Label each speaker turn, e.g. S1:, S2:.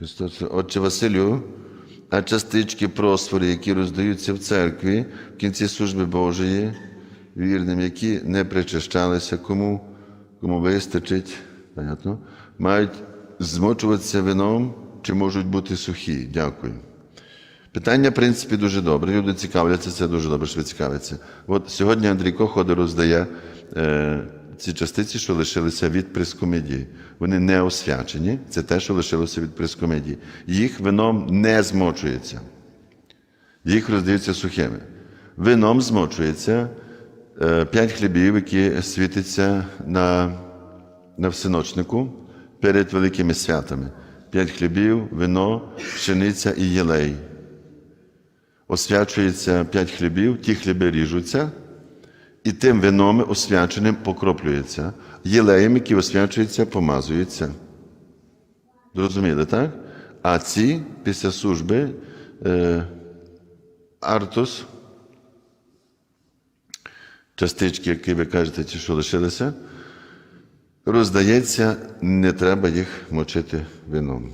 S1: Христос, Отче Василю, а частички просфори, які роздаються в церкві в кінці служби Божої, вірним, які не причащалися, кому, кому вистачить, понятно, мають змочуватися вином чи можуть бути сухі. Дякую. Питання, в принципі, дуже добре. Люди цікавляться, це дуже добре, що ви цікавляться. От сьогодні Андрійко ходить, роздає е, ці частиці, що лишилися від прескомедії. Вони не освячені, це те, що лишилося від прескомедії. Їх вином не змочується. Їх роздаються сухими. Вином змочується е, п'ять хлібів, які світяться на, на всеночнику перед великими святами. П'ять хлібів, вино, пшениця і єлей освячується п'ять хлібів, ті хліби ріжуться, і тим вином освяченим покроплюється. Єлеєм, який освячується, помазується. Зрозуміли, так? А ці після служби е, артус, частички, які ви кажете, ті, що лишилися, роздається, не треба їх мочити вином.